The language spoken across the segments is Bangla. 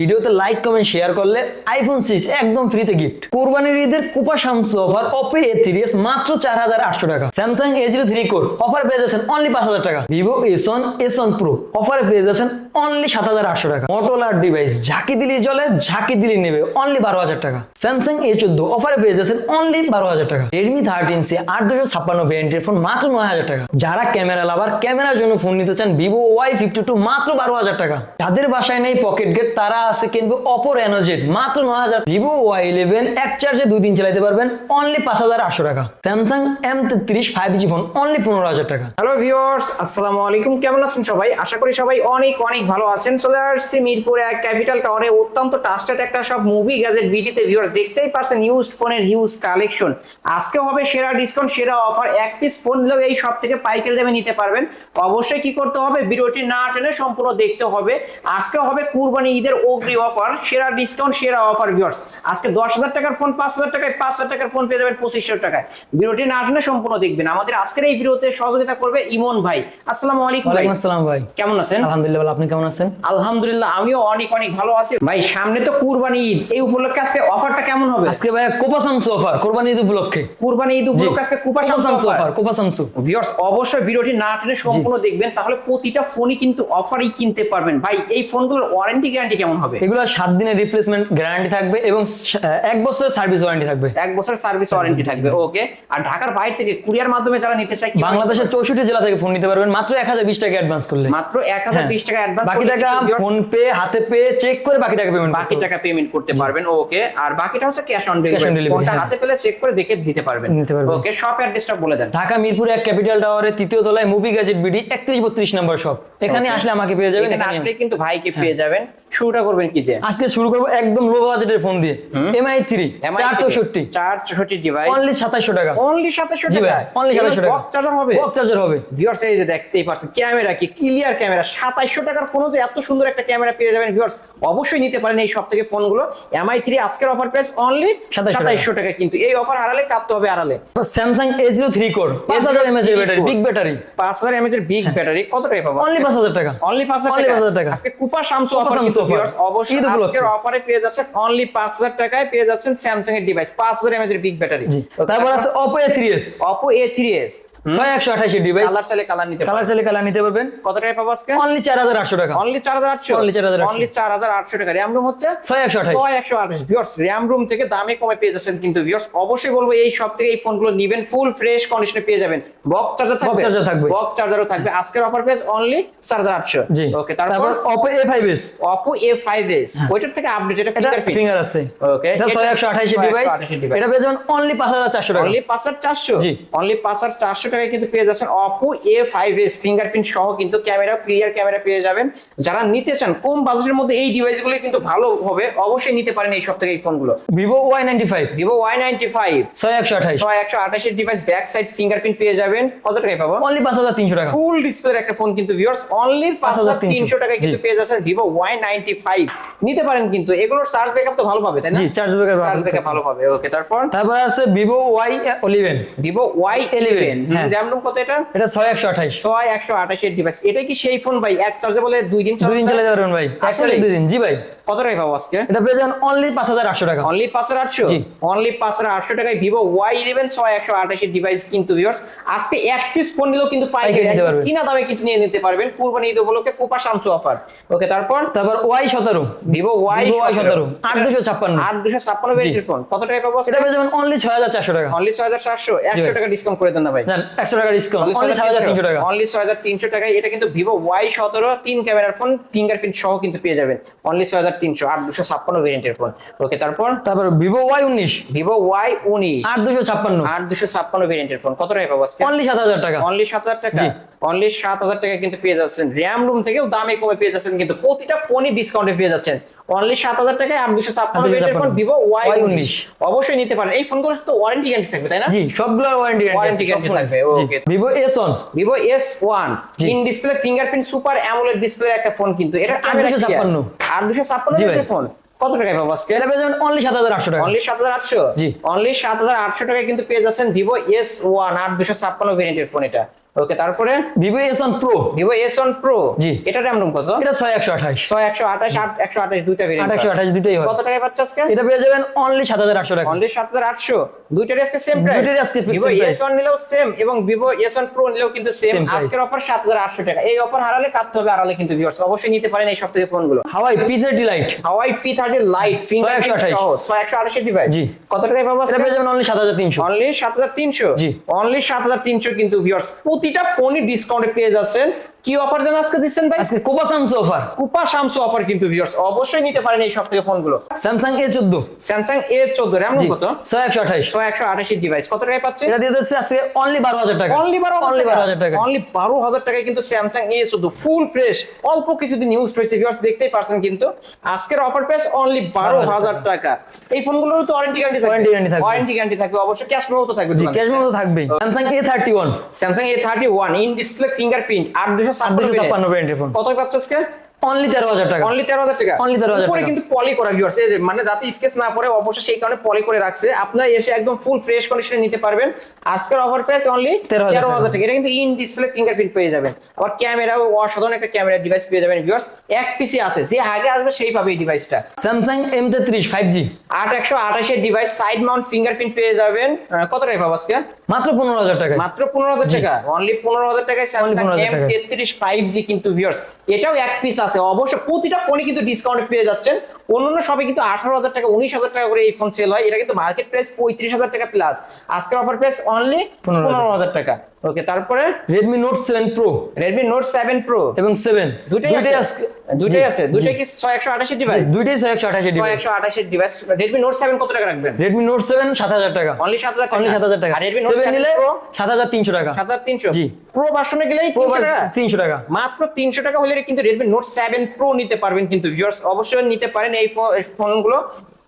ভিডিওতে লাইক কমেন্ট শেয়ার করলে আইফোন সিক্স একদম ফ্রিতে গিফট কোরবানির ঈদের কুপা Shamsu offer Oppo A three S মাত্র চার হাজার আটশো টাকা। Samsung A zero three core offer পেয়ে যাচ্ছেন অনলি পাঁচ হাজার টাকা। Vivo S one S one pro অফারে পেয়ে যাচ্ছেন অনলি সাত হাজার আটশো টাকা। মোটোলার ডিভাইস ঝাঁকি দিলেই চলে ঝাঁকি দিলেই নেবে অনলি বারো হাজার টাকা। স্যামসাং এ চোদ্দ অফারে পেয়ে যাচ্ছেন অনলি বারো হাজার টাকা। রেডমি থার্টিন সি আট দুশো ছাপ্পান্ন ভ্যারিয়েন্টের ফোন মাত্র নয় হাজার টাকা। যারা ক্যামেরা লাভার, ক্যামেরার জন্য ফোন নিতে চান ভিভো ওয়াই ফিফটি টু মাত্র বারো হাজার টাকা। যাদের বাসায় নেই পকেট গেট তারা আছে, কিনবে অপো রেনো মাত্র নয় হাজার। ভিভো ওয়াই ইলেভেন এক চার্জে দুই দিন চালাতে পারবেন অনলি পাঁচ হাজার আটশো টাকা। স্যামসাং এম তেত্রিশ ফাইভ জি ফোন অনলি পনেরো হাজার টাকা। হ্যালো ভিউয়ার্স আসসালামু আলাইকুম, কেমন আছেন সবাই? আশা করি সবাই অনেক অনেক ভালো আছেন। চলে আসছি মিরপুরে এক ক্যাপিটাল টাওয়ারে অত্যন্ত ট্রাস্টেড একটা সব মুভি গ্যাজেট বিডিতে ভিউয়ার্স দেখতেই পারছেন ইউজড ফোনের হিউজ কালেকশন আজকে হবে সেরা ডিসকাউন্ট সেরা অফার এক পিস ফোন নিলেও এই সব থেকে পাইকারি দামে নিতে পারবেন। অবশ্যই কি করতে হবে? ভিডিওটি না টেনে সম্পূর্ণ দেখতে হবে। আজকে হবে কুরবানি ঈদের অগ্রি অফার সেরা ডিসকাউন্ট সেরা অফার ভিউয়ার্স আজকে দশ হাজার টাকার ফোন পাঁচ হাজার টাকায় পাঁচ হাজার টাকার ফোন পেয়ে যাবেন পঁচিশশো টাকায়। ভিডিওটি না টেনে সম্পূর্ণ দেখবেন। আমাদের আজকের এই ভিডিওতে সহযোগিতা করবে ইমন ভাই। আসসালামু আলাইকুম ওয়ালাইকুম আসসালাম ভাই। কেমন আছেন? আলহামদুলিল্লাহ ভালো। আপনি কেমন আছেন? আলহামদুলিল্লাহ আমিও অনেক অনেক ভালো আছি। ভাই সামনে তো কুরবানি ঈদ। এই উপলক্ষে আজকে অফারটা কেমন হবে? আজকে ভাই কোপা শামসু অফার কুরবানি ঈদ উপলক্ষে। কুরবানি ঈদ উপলক্ষে আজকে কুপা শামসু অফার কোপা শামসু। ভিউয়ার্স অবশ্যই ভিডিওটি না টেনে সম্পূর্ণ দেখবেন। তাহলে প্রতিটা ফোনই কিন্তু অফারই কিনতে পারবেন। ভাই এই ফোনগুলোর ওয়ারেন্টি গ্যারান্টি কেমন হবে? এগুলো সাত দিনের রিপ্লেসমেন্ট গ্যারান্টি থাকবে এবং এক বছরের সার্ভিস ওয়ারেন্টি থাকবে। এক বছর সার্ভিস ওয়ারেন্টি থাকবে ওকে আর ঢাকার বাইরে থেকে কুরিয়ার মাধ্যমে যারা নিতে চায় বাংলাদেশের চৌষট্টি জেলা থেকে ফোন নিতে পারবেন মাত্র এক হাজার বিশ টাকা অ্যাডভান্স করলে। মাত্র এক হাজার বিশ টাকা অ্যাডভান্স বাকি টাকা ফোন পে হাতে পে চেক করে বাকি টাকা পেমেন্ট বাকি টাকা পেমেন্ট করতে পারবেন ওকে আর বাকিটা হচ্ছে ক্যাশ অন ডেলিভারি ফোনটা হ্যাঁ। হাতে পেলে চেক করে দেখে দিতে পারবেন। নিতে পারবেন। ওকে শপ অ্যাড্রেসটা বলে দেন। ঢাকা মিরপুর এক ক্যাপিটাল টাওয়ারের তৃতীয় তলায় মুভি গ্যাজেট বিডি একত্রিশ বত্রিশ নম্বর শপ এখানে আসলে আমাকে পেয়ে যাবেন এখানে এখানে আসলে কিন্তু ভাইকে পেয়ে যাবেন। শুরুটা করবেন কি দিয়ে? আজকে শুরু করব একদম লো বাজেটের ফোন দিয়ে। এমআই থ্রি চার চৌষট্টি চার চৌষট্টি ডিভাইস অনলি সাতাশশো টাকা। অনলি সাতাশশো টাকা। অনলি সাতাশশো টাকা। বক্স চার্জার হবে। বক্স চার্জার হবে। ভিউয়ার্স এই যে দেখতেই পাচ্ছেন ক্যামেরা কি ক্লিয়ার ক্যামেরা সাতাইশশো টাকার ফোনও যে এত সুন্দর একটা ক্যামেরা পেয়ে যাবেন ভিউয়ার্স অবশ্যই নিতে পারেন এই সব থেকে ফোনগুলো এমআই থ্রি আজকের অফার প্রাইস অনলি 2700 টাকা। কিন্তু। এই অফার হারালে কাটতে হবে হারালে Samsung A zero three core পাঁচ হাজার এমএচ এর ব্যাটারি বিগ ব্যাটারি পাঁচ হাজার এমএচ এর বিগ ব্যাটারি কত টাকা পাবো অনলি পাঁচ হাজার টাকা। অনলি পাঁচ হাজার টাকা। আজকে কুপা শামসু অফার অবশ্যই আজকের অফারে পেয়ে যাচ্ছেন অনলি পাঁচ হাজার টাকায় পেয়ে যাচ্ছেন স্যামসাং এর ডিভাইস পাঁচ হাজার এমএচ এর বিগ ব্যাটারি জি তারপর আছে Oppo A three S Oppo A three S ছয় একশো আঠাশি ডিভাইস কালার চাইলে কালার নিতে কালার চাইলে কালার নিতে পারবেন। কত টাকায় পাবো আজকে? অনলি চার হাজার আটশো টাকা। অনলি চার হাজার আটশো? Only 4,800 অনলি চার হাজার আটশো টাকা। র্যাম রুম হচ্ছে? ছয় একশো আঠাশ। ছয় একশো আঠাশ। ভিউয়ার্স র্যাম রুম থেকে দামে কমে পেয়ে যাচ্ছেন কিন্তু ভিউয়ার্স অবশ্যই বলব এই সব থেকে এই ফোনগুলো নিবেন। ফুল ফ্রেশ কন্ডিশনে পেয়ে যাবেন। বক্স চার্জার থাকবে? Charger থাকবে। বক্স চার্জারও থাকবে। আজকের অফার প্রাইস অনলি চার হাজার আটশো। জি। ওকে তারপর? তারপর Oppo A five S Oppo A five S ওইটার থেকে আপডেট এটা এটা ফিঙ্গার আছে। ওকে এটা ছয় একশো আঠাশি ডিভাইস এটা পেয়ে যাবেন অনলি পাঁচ হাজার চারশো টাকা। অনলি পাঁচ হাজার চারশো। জি। অনলি পাঁচ হাজার চারশো টাকায় কিন্তু পেয়ে যাচ্ছেন Oppo A five S fingerprint সহ কিন্তু ক্যামেরা ক্লিয়ার ক্যামেরা পেয়ে যাবেন। যারা নিতে চান কম বাজেটের মধ্যে এই ডিভাইসগুলো কিন্তু ভালো হবে। অবশ্যই নিতে পারেন এই সব থেকে এই ফোনগুলো Vivo Y ninety five Vivo Y ninety five ছয় একশো আঠাশ। ছয় একশো আঠাশের ডিভাইস ব্যাক সাইড ফিঙ্গারপ্রিন্ট পেয়ে যাবেন। কত টাকায় পাবো? অনলি পাঁচ হাজার তিনশো টাকা। ফুল ডিসপ্লে একটা ফোন কিন্তু ভিউয়ার্স অনলি পাঁচ হাজার তিনশো টাকায় কিন্তু। পেয়ে যাচ্ছেন ভিভো ওয়াই নাইনটি ফাইভ নিতে পারেন কিন্তু এগুলোর চার্জ ব্যাকআপ তো ভালো পাবে তাই না? জি চার্জ ব্যাকআপ চার্জ ব্যাকআপ ভালো পাবে ওকে তারপর? তারপর আছে Vivo Y eleven Vivo Y eleven হ্যাঁ। র্যাম রুম কত এটা? এটা ছয় একশো আঠাশ। ছয় একশো আঠাশের ডিভাইস এটা কি সেই ফোন ভাই? এক চার্জে বলে দুই দিন দুই দিন চলে যাবে ভাই। এক? চার্জে দুই দিন। জি ভাই। কত টাকা পাবো আজকে? এটা পেয়ে যাবেন অনলি পাঁচ হাজার আটশো টাকা। অনলি পাঁচ হাজার আটশো? অনলি পাঁচ হাজার আটশো টাকায় ভিভো ওয়াই ইলেভেন ছয় একশো আঠাশের ডিভাইস কিন্তু ভিউয়ার্স আজকে এক পিস ফোন নিলেও কিন্তু পাইকারি। কিনা দামে কিন্তু নিয়ে নিতে পারবেন। কুরবানি ঈদ উপলক্ষে কোপা শামসু অফার ওকে তারপর? তারপর ওয়াই সতেরো। ভিভো ওয়াই ওয়াই সতেরো। আট দুশো ছাপ্পান্ন। আট দুশো ছাপ্পান্ন ফোন কত টাকা পাবো এটা পেয়ে যাবেন অনলি ছয় হাজার চারশো টাকা। অনলি ছয় হাজার চারশো। একশো টাকা ডিসকাউন্ট করে দেন না ভাই। একশো টাকা ডিসকাউন্ট অনলি ছয় হাজার তিনশো টাকা। অনলি ছয় হাজার তিনশো টাকায় এটা কিন্তু ভিভো ওয়াই সতেরো তিন ক্যামেরার ফোন ফিঙ্গারপ্রিন্ট সহ কিন্তু পেয়ে যাবেন। অনলি ছয় হাজার তিনশো আট দুশো ছাপ্পান্ন ভেরিয়েন্টের ফোন ওকে তারপর? তারপর ভিভো ওয়াই উনিশ। ভিভো ওয়াই উনিশ। আট দুশো ছাপ্পান্ন। আট দুশো ছাপ্পান্ন ভেরিয়েন্টের ফোন কত টাকা পাবো অনলি সাত হাজার টাকা। অনলি সাত হাজার টাকা? অনলি সাত হাজার টাকা কিন্তু পেয়ে যাচ্ছেন। র্যাম রুম থেকেও দামে কমে পেয়ে যাচ্ছেন কিন্তু প্রতিটা ফোনই ডিসকাউন্টে পেয়ে যাচ্ছেন। অনলি সাত হাজার টাকায় আট দুশো ছাপ্পান্ন 8,256 ফোন ভিভো ওয়াই উনিশ। অবশ্যই নিতে পারেন। এই ফোনগুলো তো ওয়ারেন্টি গ্যারান্টি থাকবে তাই না? জি সবগুলোর ওয়ারেন্টি guarantee থাকবে. Vivo S one Vivo S one. In display fingerprint super AMOLED display একটা ফোন কিন্তু। এটা আট দুশো ছাপ্পান্ন। আট দুশো ভাই। ফোন। কত টাকায় পাবো আজকে? এটা পেয়ে যাবেন অনলি সাত হাজার আটশো টাকা। অনলি জি। অনলি সাত হাজার আটশো টাকায় কিন্তু পেয়ে যাচ্ছেন ভিভো এস ওয়ান আট দুশো ছাপ্পান্ন ভেরিয়েন্টের ফোন এটা। ওকে তারপরে Vivo S one pro Vivo S one pro জি। এটা র্যাম রুম কত? এটা ছয় একশো আঠাশ। ছয় একশো আঠাশ একশো আঠাশ দুইটা ভেরিয়েন্ট আঠাশশো আঠাশ দুটোই হয় কত টাকায় পাচ্ছে আজকে? এটা পেয়ে যাবেন অনলি সাত হাজার আটশো টাকা। অনলি সাত হাজার আটশো। দুইটারই আজকে সেম প্রাইস দুইটারই আজকে ভিভো এস ওয়ান নিলেও সেম এবং ভিভো এস ওয়ান প্রো নিলেও কিন্তু সেম আজকের অফার সাত হাজার আটশো টাকা। এই অফার হারালে কাটতে হবে আড়ালে কিন্তু ভিউয়ার্স অবশ্যই নিতে পারেন এই সব থেকে ফোনগুলো Huawei P thirty lite Huawei P thirty lite finger 128 সহ ছয় একশো আঠাশের ডিভাইস জি। কত টাকায় পাবো এটা পেয়ে যাবেন অনলি সাত হাজার তিনশো। অনলি সাত হাজার তিনশো। জি। অনলি সাত হাজার তিনশো কিন্তু ভিউয়ার্স প্রতিটা ফোনই ডিসকাউন্টে পেয়ে যাচ্ছেন। কি অফার যেন আজকে দিচ্ছেন ভাই? আজকে কোপা সামসু অফার কুপা শামসু অফার কিন্তু ভিউয়ার্স অবশ্যই নিতে পারেন এই সব থেকে ফোনগুলো। স্যামসাং এ চোদ্দ। স্যামসাং এ চোদ্দ র্যাম কত? ছয় একশো আঠাশ। ছয় একশো আঠাশির ডিভাইস কত টাকায় পাচ্ছে এটা দিয়ে দিচ্ছে আজকে অনলি বারো হাজার টাকা। অনলি বারো অনলি বারো হাজার টাকা। অনলি বারো হাজার টাকায় কিন্তু স্যামসাং এ শুধু ফুল ফ্রেশ অল্প কিছুদিন ইউজ হয়েছে ভিউয়ার্স দেখতেই পারছেন কিন্তু। আজকের অফার প্রাইস অনলি বারো হাজার টাকা। এই ফোনগুলোর তো ওয়ারেন্টি গ্যারান্টি থাকবে। Warranty guarantee থাকবে। ওয়ারেন্টি গ্যারান্টি থাকবে। অবশ্যই ক্যাশ মেমো তো থাকবে জি ক্যাশ মেমো তো থাকবেই। Samsung A thirty one Samsung A thirty one in display fingerprint আট দুশো এন্ট্রি ছাপ্পান্ন ফোন কত পাচ্ছে আজকে? অনলি তেরো হাজার টাকা। অনলি তেরো হাজার টাকা। Only 13,000 উপরে টাকা। কিন্তু পলি করা ভিউয়ার্স এই যে মানে যাতে স্কেচ না পড়ে অবশ্যই সেই কারণে পলি করে রাখছে। আপনারা এসে একদম ফুল ফ্রেশ কন্ডিশনে নিতে পারবেন। আজকের অফার প্রাইস অনলি 13,000 তেরো হাজার টাকা। এটা কিন্তু ইন ডিসপ্লে ফিঙ্গারপ্রিন্ট পেয়ে যাবেন। আবার ক্যামেরাও অসাধারণ একটা ক্যামেরা ডিভাইস পেয়ে যাবেন ভিউয়ার্স এক পিসি আছে যে আগে আসবে সেই পাবে এই ডিভাইসটা স্যামসাং এম তেত্রিশ ফাইভ জি আট একশো আঠাশের ডিভাইস সাইড মাউন্ট ফিঙ্গারপ্রিন্ট পেয়ে যাবেন। কত টাকা পাবো আজকে? মাত্র পনেরো হাজার টাকা মাত্র পনেরো হাজার টাকা। অনলি পনেরো হাজার টাকায় স্যামসাং 15,000 এম টাকায়। তেত্রিশ ফাইভ জি কিন্তু ভিউয়ার্স এটাও এক পিস আছে অবশ্য প্রতিটা ফোনে কিন্তু ডিসকাউন্ট পেয়ে যাচ্ছেন। অন্যান্য সবে কিন্তু আঠারো হাজার টাকা উনিশ হাজার টাকা করে এই ফোন সেল হয়। এটা কিন্তু মার্কেট প্রাইস পঁয়ত্রিশ হাজার টাকা প্লাস আজকের অফার প্রাইস অনলি পনেরো হাজার টাকা। ওকে তারপরে Redmi Note seven pro Redmi Note seven pro এবং সেভেন দুইটাই আছে। আছে। কি ছয় একশো আঠাশের device device Redmi Note seven কত টাকা রাখবেন? রেডমি নোট সেভেন সাত হাজার টাকা। অনলি সাত হাজার অনলি সাত হাজার টাকা। আর নিলে টাকা। সাত হাজার তিনশো। জি। প্রো ভার্সনে গেলেই তিনশো টাকা। তিনশো টাকা। মাত্র তিনশো টাকা হলে কিন্তু রেডমি নোট সেভেন প্রো নিতে পারবেন কিন্তু ভিউয়ার্স অবশ্যই নিতে পারেন এই ফোনগুলো ফোনগুলো।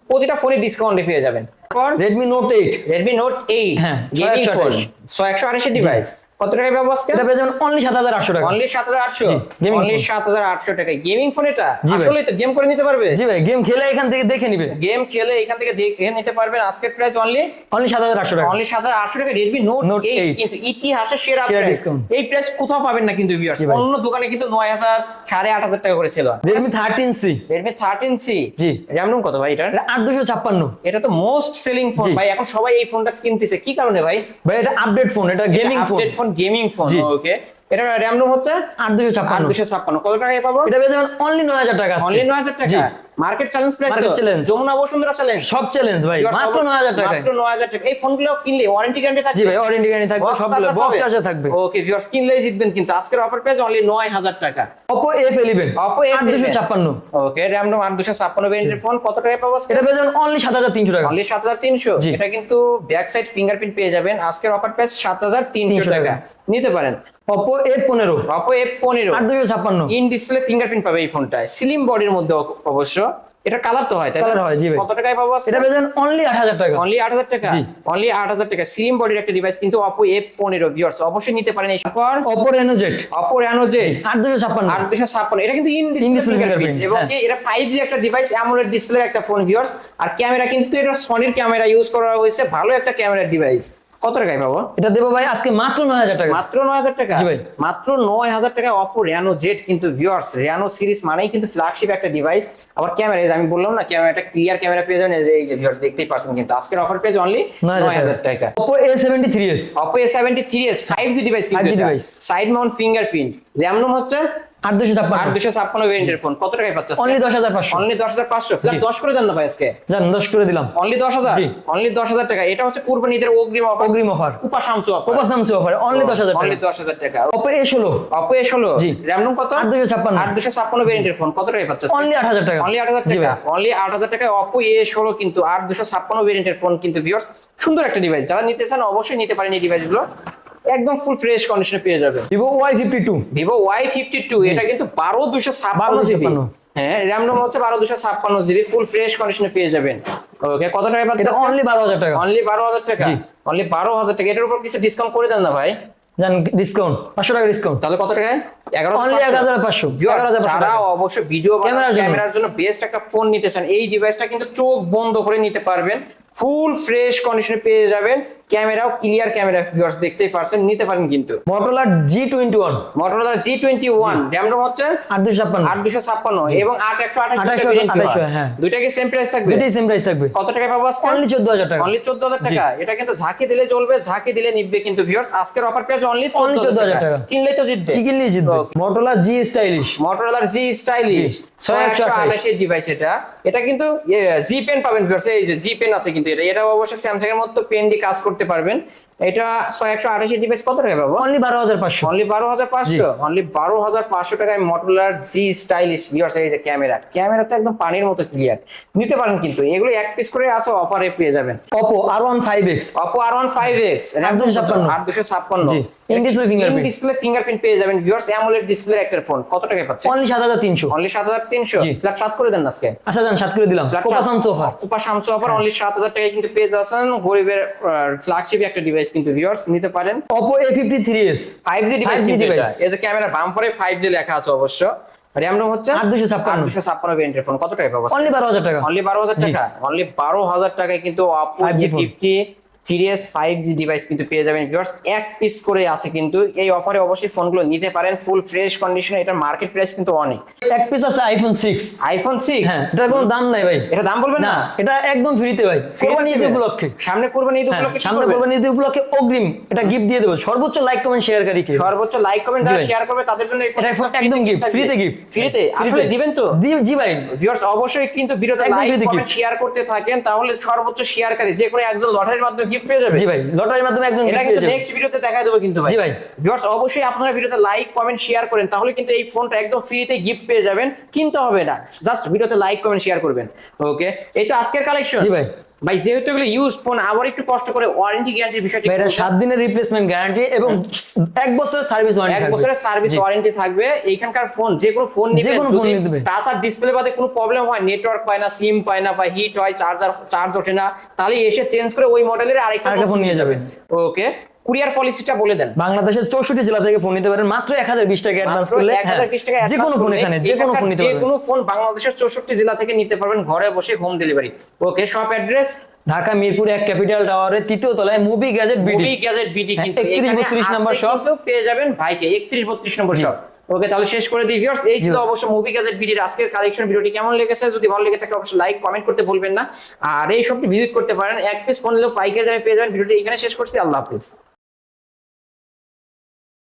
প্রতিটা ফোনে ডিসকাউন্টে পেয়ে যাবেন। তারপর Redmi Note eight Redmi Note eight হ্যাঁ, গেমিং ফোন ছয় একশো আঠাশের ডিভাইস কত টাকায় পাবো আজকে? এটা পেয়ে যাবেন অনলি সাত হাজার আটশো টাকা। অনলি সাত হাজার আটশো? জি, অনলি টাকায়। গেমিং ফোন এটা? আসলে তো গেম করে নিতে পারবে? জি ভাই গেম খেলে এখান থেকে দেখে নিবে। গেম খেলে এখান থেকে দেখে নিতে পারবেন আজকের প্রাইস অনলি অনলি সাত হাজার আটশো টাকা। অনলি সাত হাজার আটশো টাকা রেডমি নোট Note 8 কিন্তু ইতিহাসের সেরা প্রাইস এই প্রাইস কোথাও পাবেন না কিন্তু ভিউয়ার্স অন্য দোকানে কিন্তু নয় হাজার সাড়ে আট হাজার টাকা করে ছিল জি। কত ভাই এটা এটা আট দুশো ছাপ্পান্ন। এটা তো মোস্ট সেলিং ফোন ভাই এখন সবাই এই ফোনটা কিনতেছে। কি কারণে ভাই? ভাই এটা আপডেট ফোন এটা gaming phone gaming phone okay এটা র্যাম রম হচ্ছে আট দুশো ছাপ্পান্ন। দুশো ছাপ্পান্ন। কত টাকায় পাবো? এটা পেয়ে যাবেন অনলি নয় হাজার টাকা অনলি নয় হাজার টাকা। Market challenge price challenge। Jamuna Bashundhara challenge সব চ্যালেঞ্জ ভাই মাত্র নয় হাজার টাকায়। মাত্র নয় হাজার টাকা। এই ফোনগুলো কিনলে ওয়ারেন্টি গ্যারান্টি থাকবে? জি ভাই ওয়ারেন্টি গ্যারান্টি থাকবে সবগুলো বক্স চার্জার থাকবে। ওকে ভিউয়ার্স কিনলেই জিতবেন কিন্তু আজকের অফার প্রাইস অনলি নয় হাজার টাকা। Oppo ওকে ভেরিয়েন্টের ফোন কত টাকায় পাবো এটা পেয়ে যাবেন অনলি সাত হাজার তিনশো টাকা। অনলি সাত হাজার তিনশো? জি। এটা কিন্তু ব্যাক সাইড ফিঙ্গারপ্রিন্ট পেয়ে যাবেন। আজকের অফার প্রাইস সাত হাজার তিনশো 300 টাকা। টাকা। নিতে পারেন। এফ পনেরো। আট দুশো ছাপ্পান্ন। ইন ডিসপ্লে ফিঙ্গারপ্রিন্ট পাবে এই ফোনটায় স্লিম বডির মধ্যে অবশ্য। এটা কালার তো হয়? Colour হয়, জি ভাই। কত টাকায় পাবো এটা পেয়ে অনলি আট হাজার টাকা। অনলি আট হাজার টাকা? জি। অনলি আট হাজার টাকা। স্লিম বডির একটা ডিভাইস কিন্তু এফ পনেরো ভিউয়ার্স অবশ্যই নিতে পারেন এই পর রেনো জে আট দুশো ছাপ্পান্ন। আট দুশো ছাপ্পান্ন। এটা কিন্তু ইন ডিসপ্লে ফিঙ্গারপ্রিন্ট এবং হ্যাঁ। কি এটা ফাইভ জি একটা ডিভাইস অ্যামোলেড ডিসপ্লে একটা ফোন ভিউয়ার্স আর ক্যামেরা কিন্তু এটা সনির ক্যামেরা ইউজ করা হয়েছে ভালো একটা ক্যামেরা ডিভাইস কত টাকায় পাবো? এটা দেবো ভাই আজকে মাত্র নয় হাজার টাকা। মাত্র নয় হাজার টাকা? ভাই। মাত্র নয় হাজার টাকা অপো র্যানো জেড কিন্তু ভিউয়ার্স র্যানো সিরিজ মানেই কিন্তু ফ্ল্যাগশিপ একটা ডিভাইস আবার ক্যামেরা আমি বললাম না ক্যামেরাটা ক্লিয়ার ক্যামেরা পেয়ে যাবেন এই যে- ভিউয়ার্স দেখতেই পাচ্ছেন কিন্তু। আজকের অফার পেজ অনলি নয় হাজার টাকা। Oppo A seventy three S Oppo A seventy three S five G device 5G device। Side mount fingerprint RAM ROM হচ্ছে আট দুশো আট ছাপ্পান্ন দুশো ছাপ্পান্ন ভেরিয়েন্টের ফোন কত টাকায় পাচ্ছে অনলি দশ হাজার পাঁচশো। অনলি দশ হাজার পাঁচশো। দশ করে দেন না ভাই আজকে। জান দশ করে দিলাম। অনলি দশ হাজার? অনলি দশ হাজার টাকা। এটা হচ্ছে কুরবানি ঈদের অগ্রিম অফার। অগ্রিম offer. Oppo Samsung offer. Oppo Samsung offer. Only দশ হাজার অনলি দশ হাজার টাকা। অপো এ ষোলো। অপো এ ষোলো। জি। র্যাম কত? আট দুশো ছাপ্পান্ন। আট দুশো ছাপ্পান্ন ভেরিয়েন্টের ফোন কত টাকায় পাচ্ছে অনলি আট হাজার টাকা। অনলি আট হাজার টাকা। অনলি আট হাজার টাকা অপো এ ষোলো কিন্তু আট দুশো ছাপ্পান্ন ভেরিয়েন্টের ফোন কিন্তু ভিউয়ার্স সুন্দর একটা ডিভাইস যারা নিতে চান অবশ্যই নিতে পারেন এই ডিভাইসগুলো একদম ফুল ফ্রেশ কন্ডিশনে পেয়ে যাবেন Vivo Y fifty two Vivo Y fifty two এটা কিন্তু বারো দুশো ছাপ্পান্ন। জিবি হ্যাঁ র্যাম রোম হচ্ছে বারো দুশো ছাপ্পান্ন জিবি ফুল ফ্রেশ কন্ডিশনে পেয়ে যাবেন। ওকে কত টাকা এটা অনলি বারো হাজার টাকা। অনলি বারো হাজার টাকা? জি। অনলি বারো হাজার টাকা। এটার উপর কিছু ডিসকাউন্ট করে দেন না ভাই। জান ডিসকাউন্ট পাঁচশো টাকা ডিসকাউন্ট তাহলে কত টাকায়? যারা অবশ্য ভিডিও। ক্যামেরার জন্য। বেস্ট একটা ফোন নিতে চান এই ডিভাইসটা কিন্তু চোখ বন্ধ করে নিতে পারবেন। ফুল ফ্রেশ কন্ডিশনে পেয়ে যাবেন। ক্যামেরাও ক্লিয়ার ক্যামেরা ভিউয়ার্স দেখতেই পারছেন নিতে পারেন কিন্তু। Motorola G twenty one RAM ROM হচ্ছে আট দুশো ছাপ্পান্ন। আট দুশো ছাপ্পান্ন এবং আট একশো আঠাশ 828, হ্যাঁ। দুইটা কি সেম প্রাইস থাকবে? দুইটাই সেম প্রাইস থাকবে। কত টাকা পাবো আজকে? অনলি চোদ্দ হাজার টাকা। অনলি চোদ্দ হাজার টাকা। এটা কিন্তু ঝাঁকি দিলে চলবে ঝাঁকি দিলে নিবে কিন্তু ভিউয়ার্স আজকের অফার প্রাইস অনলি Only চোদ্দ 14,000 হাজার টাকা। টাকা। কিনলে তো জিতবে। নিয়ে জিতবে। Motorola G. স্টাইলিশ মোটরোলার জি স্টাইলিশ জি, 128 আঠাশের ডিভাইস এটা। এটা কিন্তু জি পেন পাবেন viewers, এই যে জি পেন আছে কিন্তু এটা। এটা অবশ্যই স্যামসাং এর মতো পেন দিয়ে কাজ করতে পারবেন। এটা ছয় একশো আঠাশের ডিভাইস কত টাকা পাবো অনলি বারো হাজার পাঁচশো। অনলি বারো হাজার পাঁচশো? অনলি বারো হাজার পাঁচশো টাকায় মডুলার জি স্টাইলিশ ভিউয়ার্স এই যে ক্যামেরা ক্যামেরা তো একদম পানির মতো ক্লিয়ার নিতে পারেন কিন্তু এগুলো এক পিস করে আছে অফারে পেয়ে যাবেন। Oppo R one five X Oppo R one five X আট দুশো ছাপ্পান্ন। G, in display fingerprint। Display fingerprint পেয়ে যাবেন। ভিউয়ার্স অ্যামোলেড ডিসপ্লে একটা ফোন কত টাকায় পাচ্ছেন অনলি সাত হাজার তিনশো। অনলি সাত হাজার তিনশো। জি। ফ্ল্যাট সাত করে দেন আজকে? আচ্ছা যান সাত করে দিলাম। কোপা সামসু অফার কোপা সামসু অফার অনলি সাত হাজার টাকায় কিন্তু পেয়ে যাচ্ছেন। গরিবের ফ্ল্যাগশিপ একটা ডিভাইস কিন্তু ভিউয়ার্স নিতে পারেন। G device 5G device। এই যে ক্যামেরা বাম্পারে ফাইভ জি লেখা আছে অবশ্য। র্যাম রম হচ্ছে 856 দুশো ছাপ্পান্ন। ভেরিয়েন্টের ফোন কত টাকা পাবো? অনলি বারো হাজার টাকা। অনলি বারো হাজার জি। টাকা। অনলি বারো হাজার টাকায় কিন্তু Oppo 5G serious five G device কিন্তু পেয়ে যাবেন ভিউয়ার্স এক পিস করে আছে কিন্তু এই অফারে অবশ্যই ফোনগুলো নিতে পারেন ফুল ফ্রেশ কন্ডিশনে এটার মার্কেট প্রাইস কিন্তু অনেক। এক পিস আছে আইফোন সিক্স আইফোন সিক্স হ্যাঁ এটার কোনো দাম নাই ভাই। এটা দাম বলবেন না? এটা একদম ফ্রিতে ভাই। কোরবানি ঈদ উপলক্ষে। সামনে কোরবানি ঈদ হ্যাঁ, উপলক্ষে সামনে করবেন? ঈদ উপলক্ষে অগ্রিম এটা গিফট দিয়ে দেবো। সর্বোচ্চ লাইক কমেন্ট শেয়ারকারী কে? সর্বোচ্চ লাইক কমেন্ট যারা শেয়ার করবে তাদের জন্য এই এটা ফোনটা একদম free তে gift, থাকবে। free তে gift। ফ্রিতে আসলে দিবেন তো? জি ভাই। ভিউয়ার্স অবশ্যই কিন্তু একদম লাইক কমেন্ট শেয়ার করতে থাকেন তাহলে সর্বোচ্চ শেয়ারকারী যে কোনো একজন লটারির মাধ্যমে গিফট পেয়ে যাবে জি ভাই লটারির মাধ্যমে একজন কিন্তু পেয়ে যাবে। নেক্সট ভিডিওতে দেখা দেবো কিন্তু ভাই জি ভাই। ভিউয়ার্স অবশ্যই আপনারা ভিডিওতে লাইক কমেন্ট শেয়ার করেন তাহলে কিন্তু এই ফোনটা একদম ফ্রিতে গিফট পেয়ে যাবেন কিনতে হবে না জাস্ট ভিডিওতে লাইক কমেন্ট শেয়ার করবেন ওকে এই তো আজকের কালেকশন জি ভাই। ভাই যেহেতু এগুলো ইউজ ফোন আবার একটু কষ্ট করে ওয়ারেন্টি গ্যারান্টির বিষয়টি এটা বলবেন। সাত দিনের রিপ্লেসমেন্ট গ্যারান্টি এবং এক বছরের সার্ভিস এক ওয়ারেন্টি বছরের সার্ভিস ওয়ারেন্টি থাকবে। এইখানকার ফোন যে কোনো ফোন নিবে যে কোনো ফোন নিবে আর ডিসপ্লে বাদে কোনো প্রবলেম হয় নেটওয়ার্ক পায় না সিম পায় না বা হিট হয় চার্জার চার্জ ওঠে না তাহলে এসে চেঞ্জ করে ওই মডেলের আরেকটা ফোন নিয়ে যাবেন। ওকে কুরিয়ার পলিসিটা বলে দেন। বাংলাদেশের চৌষট্টি জেলা থেকে ফোন নিতে পারেন। মাত্র এক হাজার বিশ টাকা অ্যাডভান্স করলে 1020 টাকা যে কোনো ফোন এখানে যে কোনো ফোন নিতে যে কোনো ফোন বাংলাদেশের চৌষট্টি জেলা থেকে নিতে পারবেন। ঘরে বসে home delivery okay shop address Dhaka Mirpur এক ক্যাপিটাল টাওয়ারের তৃতীয় তলায় Movie Gadget BD Movie Gadget BD কিন্তু 31 এখানে 32 নম্বর। কিন্তু পেয়ে যাবেন ভাইকে 31 32 নম্বর শপ ওকে তাহলে শেষ করে দিই ভিউয়ার্স এই ছিল অবশ্য মুভি গ্যাজেট বিডির আজকের কালেকশন ভিডিওটি কেমন লেগেছে? যদি ভালো লেগে থাকে অবশ্যই লাইক কমেন্ট করতে ভুলবেন না। আর এই শপটি ভিজিট করতে পারেন। এক পিস ফোন নিলেও পাইকারি দামে পেয়ে যাবেন। ভিডিওটি এখানে শেষ করছি। আল্লাহ হাফিজ।